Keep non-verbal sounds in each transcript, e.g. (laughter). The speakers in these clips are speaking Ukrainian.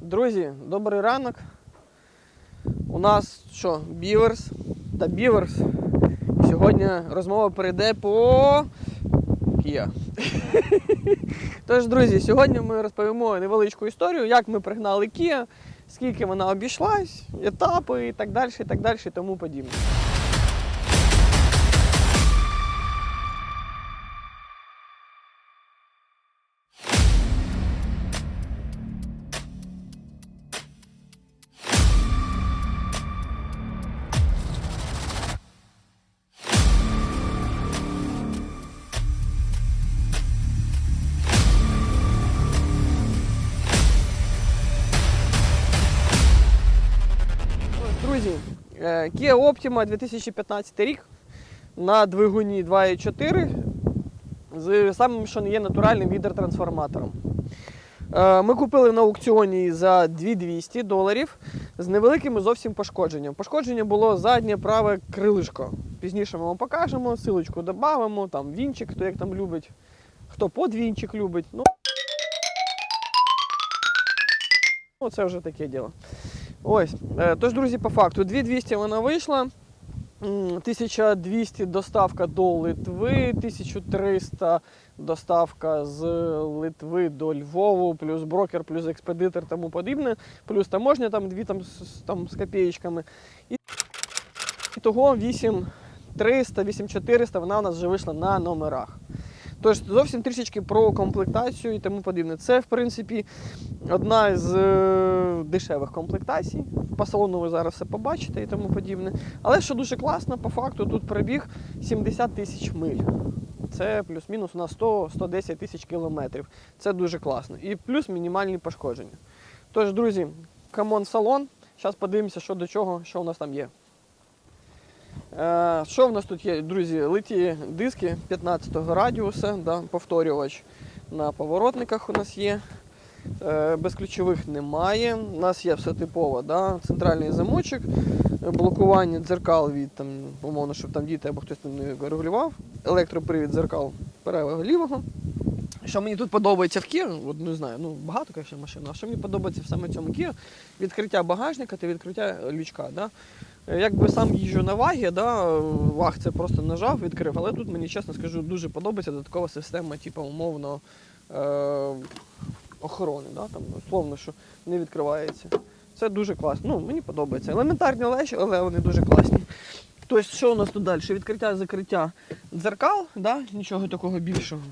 Друзі, добрий ранок. У нас що, Біверс та Біверс. Сьогодні розмова перейде по Kia. (laughs) Тож, друзі, сьогодні ми розповімо невеличку історію, як ми пригнали Kia, скільки вона обійшлась, етапи і так далі, і так далі, тому подібне. Друзі, е, Kia Optima 2015 рік на двигуні 2.4 з самим, що не є натуральним гідротрансформатором. Е, Ми купили на аукціоні за 2200 доларів з невеликим зовсім пошкодженням. Пошкодження було заднє праве крилишко. Пізніше ми вам покажемо, силочку додамо, там вінчик, хто як там любить, хто подвінчик любить. Ну це вже таке діло. Ось. Е, Тож, друзі, по факту, 2200 вона вийшла. 1200 доставка до Литви, 1300 доставка з Литви до Львову, плюс брокер, плюс експедитор тому подібне, плюс таможня там дві там, з- там, з копієчками. І того 8300, 8400 вона у нас вже вийшла на номерах. Тож зовсім трішечки про комплектацію і тому подібне. Це, в принципі, одна з е, дешевих комплектацій. По салону ви зараз все побачите і тому подібне. Але що дуже класно, по факту тут пробіг 70 тисяч миль. Це плюс-мінус у нас 100-110 тисяч кілометрів. Це дуже класно. І плюс мінімальні пошкодження. Тож, друзі, камон салон. Зараз подивимося, що до чого, що у нас там є. Е, що в нас тут є, друзі? Литі диски 15-го радіуса, да, повторювач на поворотниках у нас є. Е, Безключових немає. У нас є все типово, да? центральний замочок, блокування дзеркал від там, умовно, щоб там діти або хтось не регулював. Електропривід дзеркал правого лівого. Що мені тут подобається в Kia, от не знаю, ну багато, звісно, машин, а що мені подобається в саме цьому Kia, відкриття багажника та відкриття лючка. Да? Е, Якби сам їжджу на вагі, да, ваг це просто нажав, відкрив, але тут мені чесно скажу, дуже подобається додаткова система, типу, умовно е- охорони, да, там, условно, що не відкривається. Це дуже класно. Ну, мені подобається. Елементарні речі, але вони дуже класні. Тобто, що у нас тут далі? Відкриття, закриття дзеркал, да? нічого такого більшого.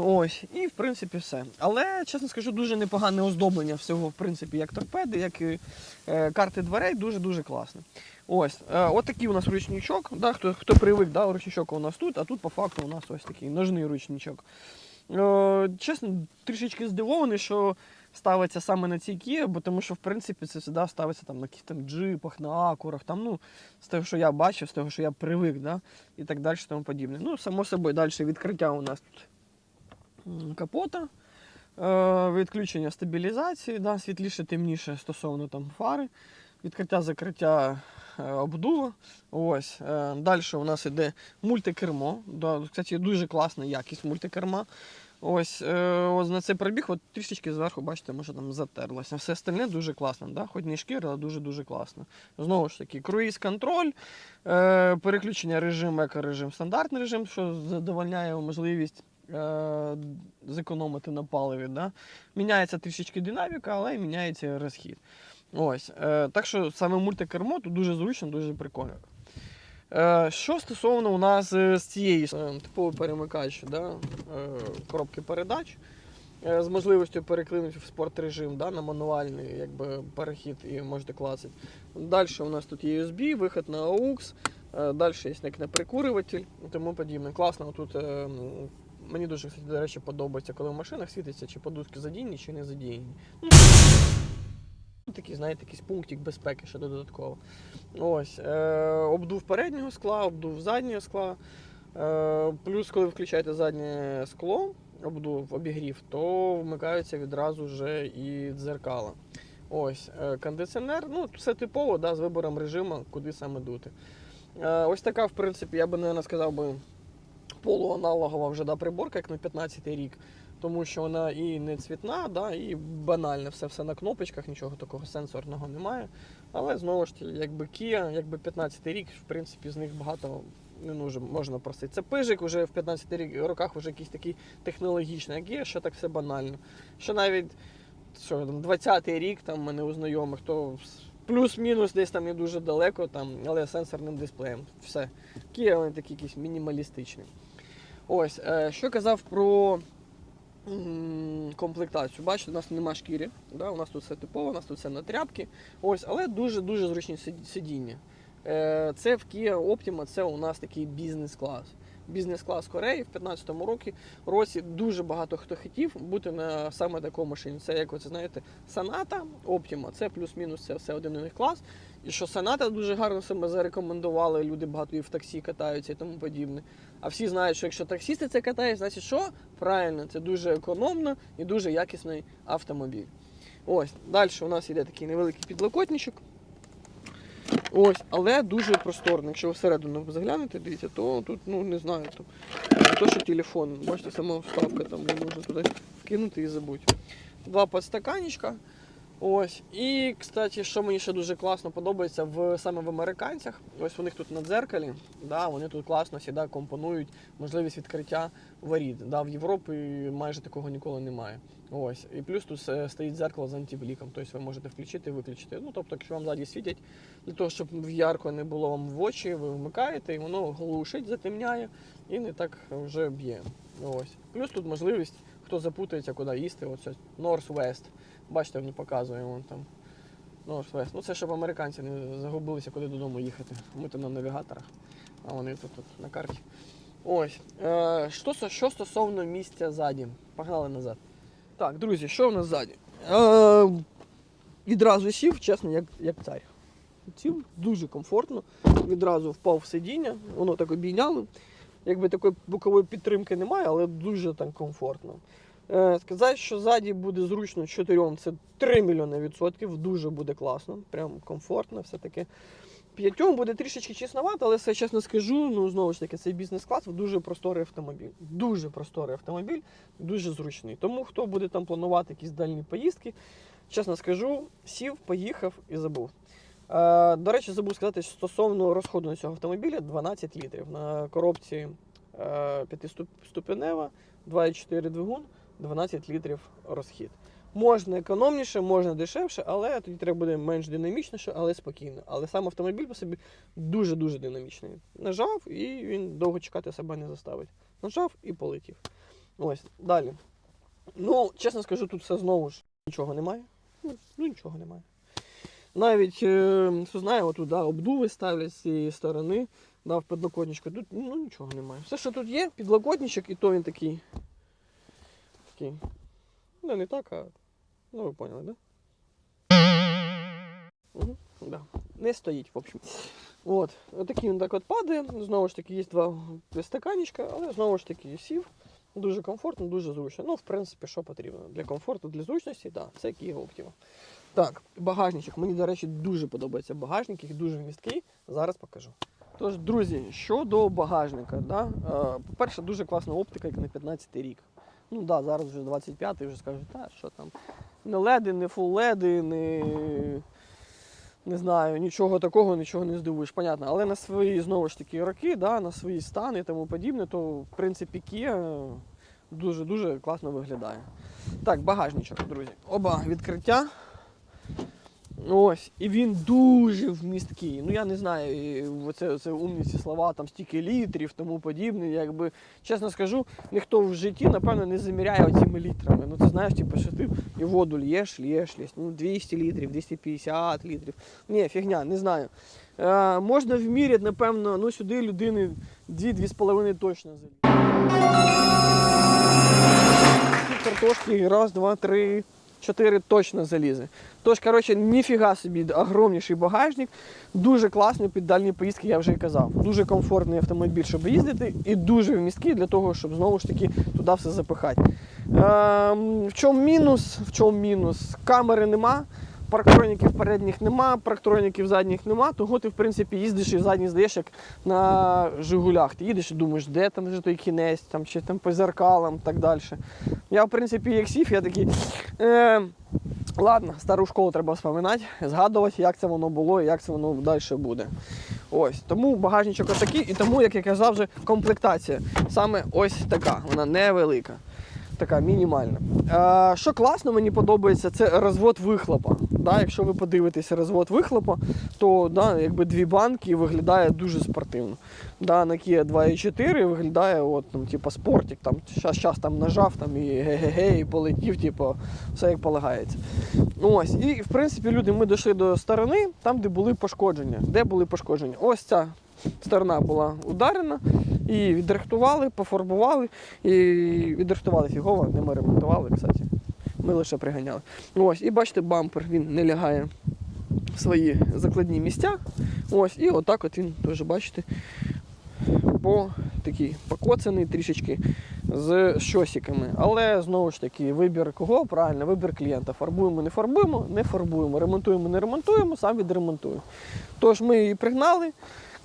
Ось, і в принципі все. Але, чесно скажу, дуже непогане оздоблення всього, в принципі, як торпеди, як і е, карти дверей, дуже-дуже класно. Ось, е, от такий у нас ручничок. Да, хто, хто привик, да, ручничок у нас тут, а тут по факту у нас ось такий ножний ручничок. Е, чесно, трішечки здивований, що ставиться саме на цій Kia, бо тому що в принципі це завжди ставиться там на якихось там джипах, на акурах, там, ну, з того, що я бачив, з того, що я привик, да, і так далі, тому подібне. Ну, само собою, далі відкриття у нас тут капота, е, відключення стабілізації, да, світліше, темніше стосовно там фари, відкриття закриття е, обдува. Ось. Е, далі у нас іде мультикермо. Да, кстати, дуже класна якість мультикерма. Ось, ось на цей пробіг от трішечки зверху, бачите, може там затерлося. Все остальне дуже класно, да? хоч не шкіра, але дуже-дуже класно. Знову ж таки, круїз-контроль, е, переключення режим, екорежим, стандартний режим, що задовольняє можливість зекономити на паливі. Да? Міняється трішечки динаміка, але міняється розхід. Ось. Е, так що саме мультикермо тут дуже зручно, дуже прикольно. Е, що стосовно у нас е, з цієї е, типовий перемикач да, е, коробки передач е, з можливістю переклинути в спорт режим да, на мануальний якби, перехід і можете клацати. Далі у нас тут є USB, виход на AUX, е, далі є прикурюватель і тому подібне. Класно тут. Мені дуже, кстати, до речі, подобається, коли в машинах світиться, чи подушки задіяні, чи не задіяні. Ну, такий, знаєте, якийсь пунктик безпеки ще додатково. Ось, е, обдув переднього скла, обдув заднього скла. Е, плюс, коли включаєте заднє скло, обдув, обігрів, то вмикаються відразу вже і дзеркала. Ось, е, кондиціонер, ну, все типово, да, з вибором режиму, куди саме дути. Е, ось така, в принципі, я би, наверное, сказав би, полуаналогова вже да, приборка, як на 15 рік. тому що вона і не цвітна, да, і банальне, все все на кнопочках, нічого такого сенсорного немає. Але знову ж таки, якби Kia, якби 15 рік, в принципі, з них багато не нужно, можна просити. Це пижик вже в 15 рік- роках вже якийсь такий технологічний, а Kia ще так все банально. Що навіть що, 20-й рік там мене у знайомих, то плюс-мінус десь там не дуже далеко, там, але сенсорним дисплеєм. Все. Kia вони такі якісь мінімалістичні. Ось, е, що казав про комплектацію. Бачите, у нас нема шкірі, да? у нас тут все типово, у нас тут все на тряпки. Ось, але дуже-дуже зручні сидіння. Е, Це в Kia Optima, це у нас такий бізнес-клас. Бізнес-клас Кореї в 15-му році, році дуже багато хто хотів бути на саме такому машині. Це як ви це знаєте, Sonata, Optima, це плюс-мінус це все один у них клас. І що Sonata дуже гарно себе зарекомендували, люди багато і в таксі катаються і тому подібне. А всі знають, що якщо таксісти це катають, значить що? Правильно, це дуже економно і дуже якісний автомобіль. Ось, далі у нас йде такий невеликий підлокотничок. Ось, але дуже просторно. Якщо ви всередину заглянете, дивіться, то тут, ну не знаю, там, не то, що телефон. Бачите, сама вставка там можна туди вкинути і забути. Два подстаканечка. Ось. І, кстати, що мені ще дуже класно подобається в саме в американцях, ось у них тут на дзеркалі, да, вони тут класно сюди компонують можливість відкриття воріт. Да, в Європі майже такого ніколи немає. Ось. І плюс тут стоїть дзеркало з антибліком, тобто ви можете включити і виключити. Ну, тобто, якщо вам ззаді світять, для того, щоб ярко не було вам в очі, ви вмикаєте, і воно глушить, затемняє і не так вже б'є. Ось. Плюс тут можливість, хто запутається, куди їсти, оце North-West. Бачите, він показує вон там. North-West. Ну це щоб американці не загубилися, куди додому їхати. Ми то на навігаторах, а вони тут, тут на карті. Ось. Е, що, що стосовно місця ззаді. Погнали назад. Так, друзі, що в нас ззаді? Е, відразу сів, чесно, як, як цар. Сів дуже комфортно. Відразу впав в сидіння, воно так обійняло. Якби такої бокової підтримки немає, але дуже так комфортно. Е, сказати, що ззаді буде зручно чотирьом, це 3 мільйони відсотків, дуже буде класно, прям комфортно, все таки. П'ятьом буде трішечки чесновато, але все чесно скажу, ну знову ж таки, цей бізнес-клас дуже просторий автомобіль. Дуже просторий автомобіль, дуже зручний. Тому хто буде там планувати якісь дальні поїздки, чесно скажу, сів, поїхав і забув. Е, до речі, забув сказати що стосовно розходу цього автомобіля 12 літрів. На коробці е, 5-ступенева, 2,4 двигун, 12 літрів розхід. Можна економніше, можна дешевше, але тоді треба буде менш динамічніше, але спокійно. Але сам автомобіль по собі дуже-дуже динамічний. Нажав і він довго чекати себе не заставить. Нажав і полетів. Ось, далі. Ну, чесно скажу, тут все знову ж нічого немає. Ну, нічого немає. Навіть, е, знає, отут да, обдуви ставлять з цієї сторони, да, в підлокотничку. Тут ну, нічого немає. Все, що тут є, підлокотничок, і то він такий. Такий. Ну, не так, а. Ну, ви поняли, да? Угу, да. Не стоїть, в общем. От. Отакий він так от падає. Знову ж таки, є два стаканечка, але знову ж таки сів. Дуже комфортно, дуже зручно. Ну, в принципі, що потрібно. Для комфорту, для зручності, так, це Kia Optima. Так, багажничок. Мені, до речі, дуже подобається багажник, їх дуже вмісткий. Зараз покажу. Тож, друзі, щодо багажника, да? е, по-перше, дуже класна оптика, як на 15 рік. Ну да, зараз вже 25-й, вже скажуть, та що там, не леди, не фул леди, не, не знаю, нічого такого, нічого не здивуєш, понятно. Але на свої знову ж таки роки, да, на свої стани і тому подібне, то в принципі Kia дуже-дуже класно виглядає. Так, багажничок, друзі. Оба відкриття. Ось, і він дуже вмісткий. Ну я не знаю, оце, це умні ці слова, там стільки літрів, тому подібне. Якби, чесно скажу, ніхто в житті, напевно, не заміряє оціми літрами. Ну ти знаєш, типу, що ти і воду л'єш, л'єш, л'єш. Ну 200 літрів, 250 літрів. Ні, фігня, не знаю. Е, можна вміряти, напевно, ну сюди людини 2-2,5 точно залізе. Ці картошки, раз, два, три. 4 точно залізе. Тож, коротше, ніфіга собі огромніший багажник, дуже класний під дальні поїздки, я вже і казав. Дуже комфортний автомобіль, щоб їздити, і дуже вмісткий для того, щоб знову ж таки туди все запихати. Е, в чому мінус? В чому мінус? Камери нема. Парктроніків передніх нема, парктроніків задніх нема, того ти в принципі їздиш і задні здаєш як на Жигулях. Ти їдеш і думаєш, де там вже той кінець, там, чи там по зеркалам і так далі. Я, в принципі, як сів, я такий. Е, ладно, стару школу треба вспоминати, згадувати, як це воно було і як це воно далі буде. Ось. Тому багажничок отакий, і тому, як я казав, вже комплектація саме ось така, вона невелика. Така мінімальна. Е, що класно, мені подобається, це розвод вихлопа. Да, якщо ви подивитеся розвод вихлопа, то да, якби дві банки виглядає дуже спортивно. Да, на Kia 2.4 виглядає от, ну, типу, спортик. Там, щас, щас там нажав там, і ге-ге-ге, і полетів, типу, все як полагається. Ось, і в принципі, люди, ми дійшли до сторони, там, де були пошкодження. Де були пошкодження? Ось ця сторона була ударена, і відрихтували, пофарбували, і відрихтували фігово, не ми ремонтували, кстати. Ми лише приганяли. Ось, і бачите, бампер він не лягає в свої закладні місця. Ось, і отак от він теж, бачите, по такий покоцаний трішечки з щосиками. Але знову ж таки, вибір кого? Правильно, вибір клієнта. Фарбуємо, не фарбуємо, не фарбуємо, ремонтуємо, не ремонтуємо, сам відремонтую. Тож ми її пригнали,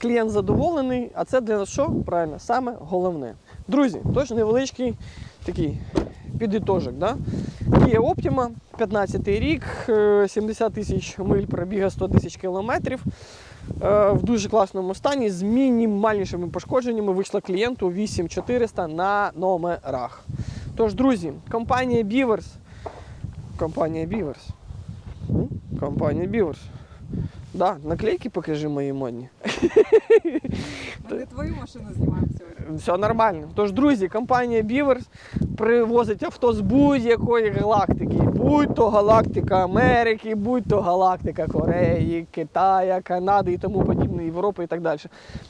клієнт задоволений, а це для нас що? Правильно, саме головне. Друзі, тож невеличкий такий підітожок. Да? Kia Optima, 15 рік, е, 70 тисяч миль пробіга 100 тисяч кілометрів. Е, В дуже класному стані з мінімальнішими пошкодженнями вийшла клієнту 8400 на номерах. Тож, друзі, компанія Beavers. Компанія Beavers. Компанія Beavers. Да, наклейки покажи мої модні. Ми не твою машину знімаємо сьогодні. Все нормально. Тож, друзі, компанія Beavers привозить авто з будь-якої галактики. Будь то галактика Америки, будь то галактика Кореї, Китая, Канади і тому подібне, Європи і так далі.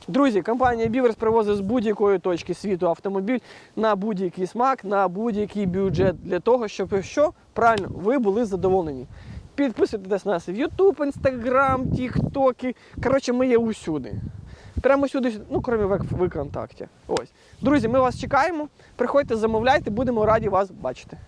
Друзі, компанія Beavers привозить з будь-якої точки світу автомобіль на будь-який смак, на будь-який бюджет для того, щоб що правильно ви були задоволені. Підписуйтесь на нас в YouTube, Instagram, TikTok. Коротше, ми є усюди. Прямо сюди, ну, крім ВКонтакті. Ось. Друзі, ми вас чекаємо. Приходьте, замовляйте, будемо раді вас бачити.